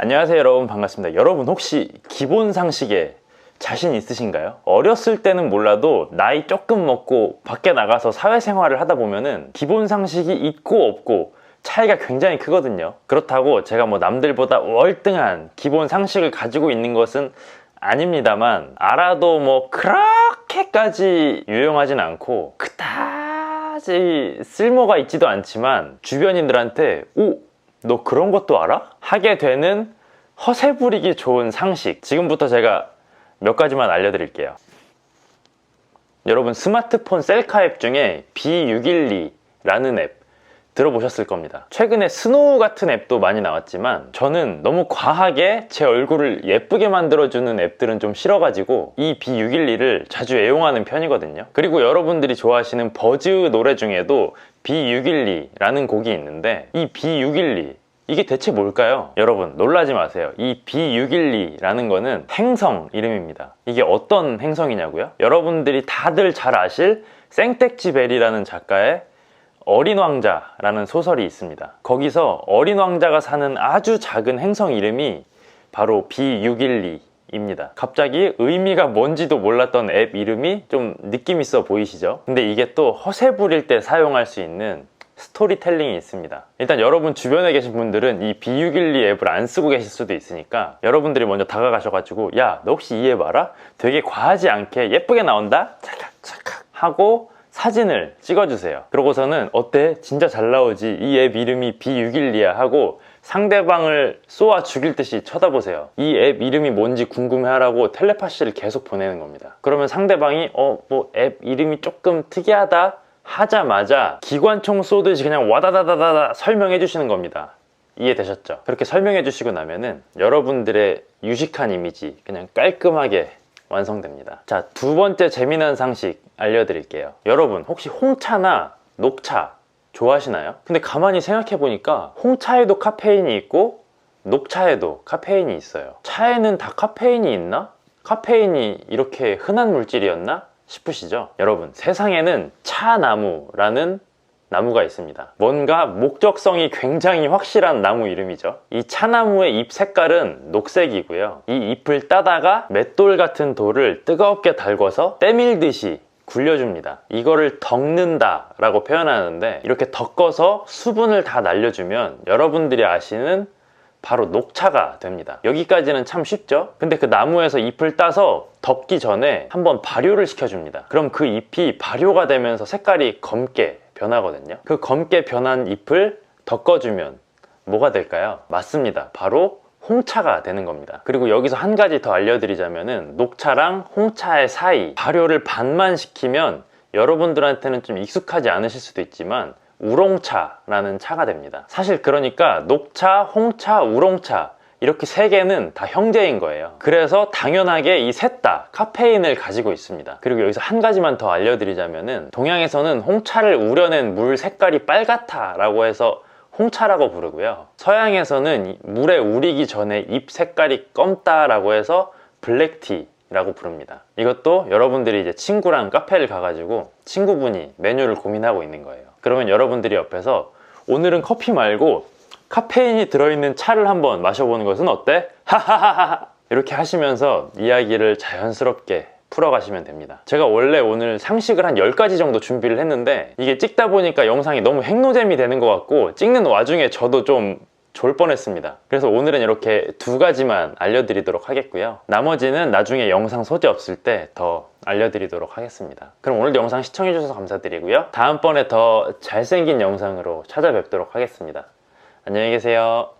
안녕하세요 여러분. 반갑습니다. 여러분 혹시 기본 상식에 자신 있으신가요? 어렸을 때는 몰라도 나이 조금 먹고 밖에 나가서 사회생활을 하다 보면은 기본 상식이 있고 없고 차이가 굉장히 크거든요. 그렇다고 제가 뭐 남들보다 월등한 기본 상식을 가지고 있는 것은 아닙니다만 알아도 뭐 그렇게까지 유용하진 않고 그다지 쓸모가 있지도 않지만 주변인들한테 오 너 그런 것도 알아? 하게 되는 허세 부리기 좋은 상식. 지금부터 제가 몇 가지만 알려드릴게요. 여러분 스마트폰 셀카 앱 중에 B612라는 앱 들어보셨을 겁니다. 최근에 스노우 같은 앱도 많이 나왔지만 저는 너무 과하게 제 얼굴을 예쁘게 만들어주는 앱들은 좀 싫어가지고 이 B612를 자주 애용하는 편이거든요. 그리고 여러분들이 좋아하시는 버즈 노래 중에도 B612라는 곡이 있는데 이 B612 이게 대체 뭘까요? 여러분 놀라지 마세요. 이 B612라는 거는 행성 이름입니다. 이게 어떤 행성이냐고요? 여러분들이 다들 잘 아실 생텍쥐 벨이라는 작가의 어린 왕자라는 소설이 있습니다. 거기서 어린 왕자가 사는 아주 작은 행성 이름이 바로 B612입니다. 갑자기 의미가 뭔지도 몰랐던 앱 이름이 좀 느낌 있어 보이시죠? 근데 이게 또 허세 부릴 때 사용할 수 있는 스토리텔링이 있습니다. 일단 여러분 주변에 계신 분들은 이 B612 앱을 안 쓰고 계실 수도 있으니까 여러분들이 먼저 다가가셔가지고 야, 너 혹시 이 앱 알아? 되게 과하지 않게 예쁘게 나온다? 찰칵 찰칵 하고 사진을 찍어주세요. 그러고서는 어때? 진짜 잘 나오지? 이 앱 이름이 B612야 하고 상대방을 쏘아 죽일 듯이 쳐다보세요. 이 앱 이름이 뭔지 궁금해하라고 텔레파시를 계속 보내는 겁니다. 그러면 상대방이 어, 뭐 앱 이름이 조금 특이하다 하자마자 기관총 쏘듯이 그냥 와다다다다다 설명해 주시는 겁니다. 이해되셨죠? 그렇게 설명해 주시고 나면은 여러분들의 유식한 이미지 그냥 깔끔하게 완성됩니다. 자, 두 번째 재미난 상식 알려드릴게요. 여러분, 혹시 홍차나 녹차 좋아하시나요? 근데 가만히 생각해 보니까 홍차에도 카페인이 있고 녹차에도 카페인이 있어요. 차에는 다 카페인이 있나? 카페인이 이렇게 흔한 물질이었나? 싶으시죠? 여러분, 세상에는 차나무라는 나무가 있습니다. 뭔가 목적성이 굉장히 확실한 나무 이름이죠. 이 차나무의 잎 색깔은 녹색이고요. 이 잎을 따다가 맷돌 같은 돌을 뜨겁게 달궈서 때밀듯이 굴려줍니다. 이거를 덕는다 라고 표현하는데 이렇게 덕어서 수분을 다 날려주면 여러분들이 아시는 바로 녹차가 됩니다. 여기까지는 참 쉽죠? 근데 그 나무에서 잎을 따서 덮기 전에 한번 발효를 시켜줍니다. 그럼 그 잎이 발효가 되면서 색깔이 검게 변하거든요. 그 검게 변한 잎을 덮어주면 뭐가 될까요? 맞습니다. 바로 홍차가 되는 겁니다. 그리고 여기서 한 가지 더 알려드리자면은 녹차랑 홍차의 사이 발효를 반만 시키면 여러분들한테는 좀 익숙하지 않으실 수도 있지만 우롱차라는 차가 됩니다. 사실 그러니까 녹차, 홍차, 우롱차 이렇게 세 개는 다 형제인 거예요. 그래서 당연하게 이 셋 다 카페인을 가지고 있습니다. 그리고 여기서 한 가지만 더 알려드리자면은 동양에서는 홍차를 우려낸 물 색깔이 빨갛다 라고 해서 홍차라고 부르고요. 서양에서는 이 물에 우리기 전에 잎 색깔이 검다 라고 해서 블랙티 라고 부릅니다. 이것도 여러분들이 이제 친구랑 카페를 가가지고 친구분이 메뉴를 고민하고 있는 거예요. 그러면 여러분들이 옆에서 오늘은 커피 말고 카페인이 들어있는 차를 한번 마셔보는 것은 어때? 하하하하 이렇게 하시면서 이야기를 자연스럽게 풀어가시면 됩니다. 제가 원래 오늘 상식을 한 10가지 정도 준비를 했는데 이게 찍다 보니까 영상이 너무 행노잼이 되는 것 같고 찍는 와중에 저도 좀졸 뻔했습니다. 그래서 오늘은 이렇게 두 가지만 알려드리도록 하겠고요. 나머지는 나중에 영상 소재 없을 때 더 알려드리도록 하겠습니다. 그럼 오늘 영상 시청해주셔서 감사드리고요. 다음번에 더 잘생긴 영상으로 찾아뵙도록 하겠습니다. 안녕히 계세요.